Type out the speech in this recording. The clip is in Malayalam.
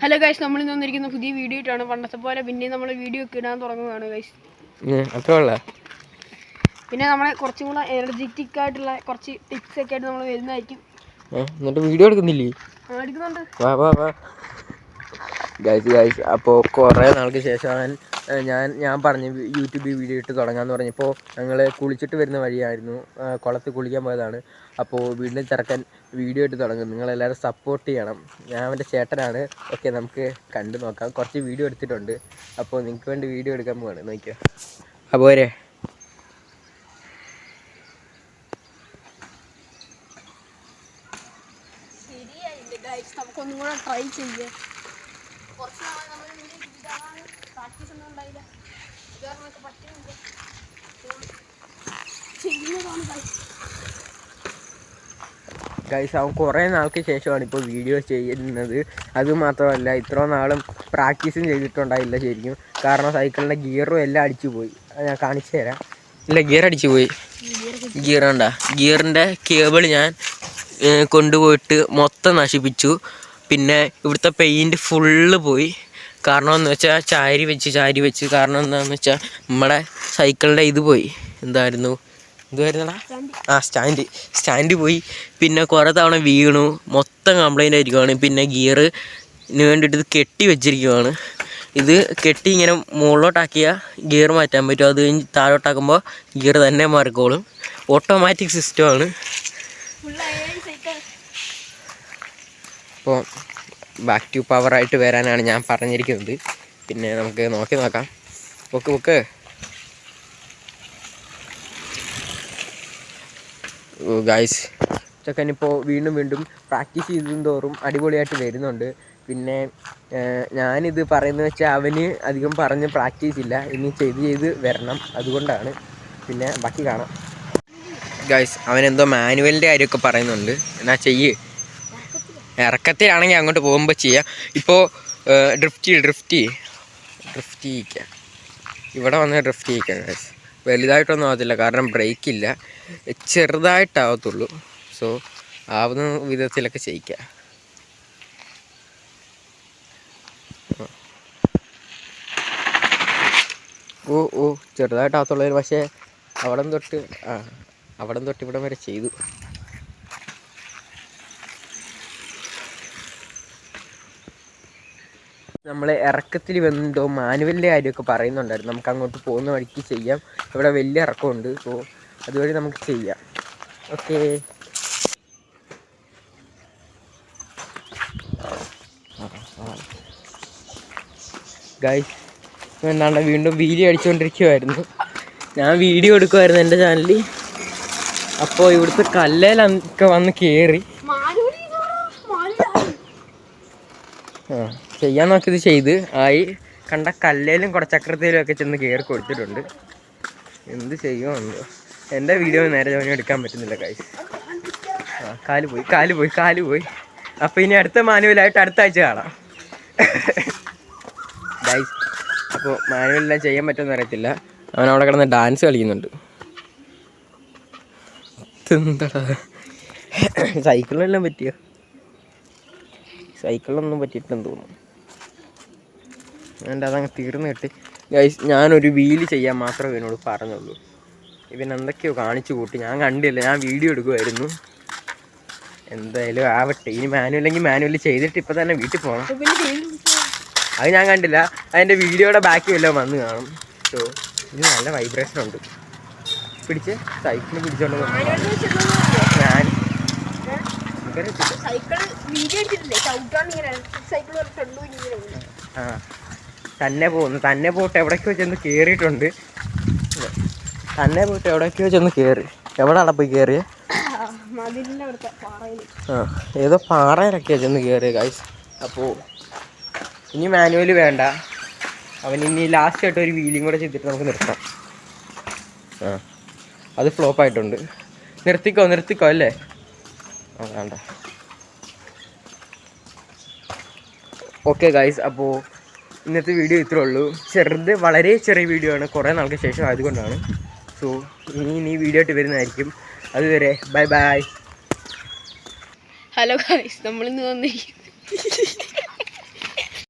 ഹലോ ഗൈസ് നമ്മൾ ഇന്ന് വന്നിരിക്കുന്ന പുതിയ വീഡിയോ ഇട്ടാണ് പണ്ടത്തെ പോലെ പിന്നെ നമ്മൾ വീഡിയോ ഒക്കെ ഇടാൻ തുടങ്ങുകയാണ് ഗൈസ് പിന്നെ നമ്മളെ കുറച്ചും കൂടെ എനർജറ്റിക് ആയിട്ടുള്ള കുറച്ച് ടിപ്സ് ഒക്കെ ആയിട്ട് നമ്മൾ വരുന്നതായിരിക്കും. എന്നിട്ട് വീഡിയോ എടുക്കുന്നില്ലേ? എടുക്കുന്നുണ്ട്. വാ വാ വാ. ഗൈസ് ഗൈസ് അപ്പോൾ കുറേ നാൾക്ക് ശേഷമാണ് ഞാൻ ഞാൻ പറഞ്ഞു യൂട്യൂബിൽ വീഡിയോ ഇട്ട് തുടങ്ങാമെന്ന് പറഞ്ഞപ്പോൾ ഞങ്ങൾ കുളിച്ചിട്ട് വരുന്ന വഴിയായിരുന്നു. കുളത്ത് കുളിക്കാൻ പോയതാണ്. അപ്പോൾ വീണ്ടും ചെറുക്കൻ വീഡിയോ ഇട്ട് തുടങ്ങും. നിങ്ങളെല്ലാവരും സപ്പോർട്ട് ചെയ്യണം. ഞാൻ അവന്റെ ചേട്ടനാണ്. ഓക്കെ നമുക്ക് കണ്ടു നോക്കാം. കുറച്ച് വീഡിയോ എടുത്തിട്ടുണ്ട്. അപ്പോൾ നിങ്ങൾക്ക് വേണ്ടി വീഡിയോ എടുക്കാൻ പോവാണ്. നോക്കിയോ. അപ്പോൾ വരെ. നമുക്കൊന്നും കൂടെ ട്രൈ ചെയ്യാം. കുറച്ച് നമ്മൾ ഗൈസ് അവൻ കുറേ നാൾക്ക് ശേഷമാണ് ഇപ്പോൾ വീഡിയോ ചെയ്യുന്നത്. അത് മാത്രമല്ല ഇത്ര നാളും പ്രാക്ടീസും ചെയ്തിട്ടുണ്ടായില്ല ശരിക്കും. കാരണം സൈക്കിളിന്റെ ഗിയറും എല്ലാം അടിച്ചു പോയി ഞാൻ കാണിച്ചു തരാം. ഇല്ല ഗിയർ അടിച്ചു പോയി ഗിയർ കണ്ട? ഗിയറിന്റെ കേബിൾ ഞാൻ കൊണ്ടുപോയിട്ട് മൊത്തം നശിപ്പിച്ചു. പിന്നെ ഇവിടുത്തെ പെയിന്റ് ഫുള്ള് പോയി. കാരണം എന്ന് വെച്ചാൽ ചാരി വെച്ച് ചാരി വെച്ച്. കാരണം എന്താണെന്ന് വെച്ചാൽ നമ്മുടെ സൈക്കിളിന്റെ ഇത് പോയി. എന്തായിരുന്നു? എന്തുവായിരുന്നടാ ആ സ്റ്റാൻഡ്. സ്റ്റാൻഡ് പോയി. പിന്നെ കുറേ തവണ വീണു. മൊത്തം കംപ്ലൈന്റ് ആയിരിക്കുവാണ്. പിന്നെ ഗിയറിന് വേണ്ടിയിട്ട് ഇത് കെട്ടി വെച്ചിരിക്കുവാണ്. ഇത് കെട്ടി ഇങ്ങനെ മുകളിലോട്ടാക്കിയാൽ ഗിയർ മാറ്റാൻ പറ്റും. അത് കഴിഞ്ഞ് താഴോട്ടാക്കുമ്പോൾ ഗിയർ തന്നെ മാറിക്കോളും. ഓട്ടോമാറ്റിക് സിസ്റ്റമാണ് അപ്പോൾ ബാക്ക് ടു പവറായിട്ട് വരാനാണ് ഞാൻ പറഞ്ഞിരിക്കുന്നത്. പിന്നെ നമുക്ക് നോക്കി നോക്കാം. ബുക്ക് ബുക്ക് ഗായ്സ് ചെക്കനിപ്പോൾ വീണ്ടും വീണ്ടും പ്രാക്ടീസ് ചെയ്തും തോറും അടിപൊളിയായിട്ട് വരുന്നുണ്ട്. പിന്നെ ഞാനിത് പറയുന്നത് വെച്ചാൽ അവന് അധികം പറഞ്ഞ് പ്രാക്ടീസ് ഇല്ല. ഇനി ചെയ്ത് ചെയ്ത് വരണം. അതുകൊണ്ടാണ്. പിന്നെ ബാക്കി കാണാം. ഗായ്സ് അവനെന്തോ മാനുവലിന്റെ കാര്യമൊക്കെ പറയുന്നുണ്ട്. എന്നാ ചെയ്യ്. ഇറക്കത്തിലാണെങ്കിൽ അങ്ങോട്ട് പോകുമ്പോൾ ചെയ്യാം. ഇപ്പോൾ ഡ്രിഫ്റ്റ് ഡ്രിഫ്റ്റ് ഡ്രിഫ്റ്റ് ചെയ്യിക്കാം. ഇവിടെ വന്ന് ഡ്രിഫ്റ്റ് ചെയ്യിക്കാം ഗൈസ് വലുതായിട്ടൊന്നും ആവത്തില്ല. കാരണം ബ്രേക്ക് ഇല്ല. ചെറുതായിട്ടാവത്തുള്ളൂ. സോ ആവുന്ന വിധത്തിലൊക്കെ ചെയ്യിക്കാം. ഓ ഓ ചെറുതായിട്ടാവത്തുള്ളൂ. പക്ഷേ അവിടം തൊട്ട് ആ അവിടം തൊട്ട് ഇവിടം വരെ ചെയ്തു. നമ്മൾ ഇറക്കത്തിൽ വന്നിട്ടോ മാനുവലിന്റെ കാര്യമൊക്കെ പറയുന്നുണ്ടായിരുന്നു. നമുക്ക് അങ്ങോട്ട് പോകുന്ന വഴിക്ക് ചെയ്യാം. ഇവിടെ വലിയ ഇറക്കമുണ്ട്. സോ അതുവഴി നമുക്ക് ചെയ്യാം. ഓക്കേ. ഗായ്സ് എന്നാണ്ട് വീണ്ടും വീഡിയോ അടിച്ചുകൊണ്ടിരിക്കുമായിരുന്നു ഞാൻ വീഡിയോ എടുക്കുമായിരുന്നു എന്റെ ചാനലിൽ അപ്പോൾ ഇവിടുത്തെ കല്ലേലൊക്കെ വന്ന് കയറി ചെയ്യാൻ നോക്കിയത് ചെയ്ത് ആയി. കണ്ട കല്ലേലും കുടച്ചക്രത്തിലും ഒക്കെ ചെന്ന് കയറി കൊടുത്തിട്ടുണ്ട്. എന്ത് ചെയ്യുമെന്നോ എന്റെ വീഡിയോ നേരെ ജോലി എടുക്കാൻ പറ്റുന്നില്ല കായ് ആ കാൽ പോയി കാൽ പോയി കാൽ പോയി. അപ്പോൾ ഇനി അടുത്ത മാനുവലായിട്ട് അടുത്ത ആഴ്ച കാണാം. അപ്പോൾ മാനുവലെല്ലാം ചെയ്യാൻ പറ്റുമെന്ന് അറിയത്തില്ല. അവൻ അവിടെ കിടന്ന് ഡാൻസ് കളിക്കുന്നുണ്ട്. ഇതെന്താടാ? സൈക്കിളിനെല്ലാം പറ്റിയോ? സൈക്കിളിലൊന്നും പറ്റിയിട്ടെന്ന് തോന്നുന്നു. എന്റെ അതങ്ങ് തീർന്നു കിട്ടി. ഗൈസ് ഞാനൊരു വീൽ ചെയ്യാൻ മാത്രമേ ഇവനോട് പറഞ്ഞുള്ളൂ. ഇവൻ എന്തൊക്കെയോ കാണിച്ചു കൂട്ടി. ഞാൻ കണ്ടില്ല ഞാൻ വീഡിയോ എടുക്കുമായിരുന്നു എന്തായാലും ആവട്ടെ. ഇനി മാനുവല്ലെങ്കിൽ മാനുവൽ ചെയ്തിട്ട് ഇപ്പം തന്നെ വീട്ടിൽ പോകണം അത് ഞാൻ കണ്ടില്ല. അതിന്റെ വീഡിയോയുടെ ബാക്കി വല്ലതും വന്ന് കാണും. സോ ഇത് നല്ല വൈബ്രേഷൻ ഉണ്ട്. പിടിച്ച് സൈക്കിൾ പിടിച്ചോണ്ട്? ഞാൻ തന്നെ പോകുന്നു തന്നെ പോട്ടെ എവിടേക്കോ ചെന്ന് കയറിയിട്ടുണ്ട് തന്നെ പോട്ടെ എവിടേക്കോ ചെന്ന് കയറി എവിടെയാണ് പോയി കേറിയ? ഏതോ പാറയിലൊക്കെയാണ് ചെന്ന് കയറിയത് ഗൈസ് അപ്പോൾ ഇനി മാനുവൽ വേണ്ട. അവൻ ഇനി ലാസ്റ്റ് ആയിട്ട് ഒരു വീലിംഗ് കൂടെ ചെയ്തിട്ട് നമുക്ക് നിർത്താം. ആ അത് ഫ്ലോപ്പ് ആയിട്ടുണ്ട്. നിർത്തിക്കോ നിർത്തിക്കോ അല്ലേ? വേണ്ട. ഓക്കെ ഗൈസ് അപ്പോൾ ഇന്നത്തെ വീഡിയോ ഇത്രേ ഉള്ളൂ. ചെറുത് വളരെ ചെറിയ വീഡിയോ ആണ്. കുറേ നാൾക്ക് ശേഷം ആയതുകൊണ്ടാണ്. സോ ഇനി ഇനി വീഡിയോ ആയിട്ട് വരുന്നതായിരിക്കും. അതുവരെ ബൈ ബൈ ഹലോ ഗൈസ് നമ്മളിന്ന് വന്നിരിക്കുന്നത്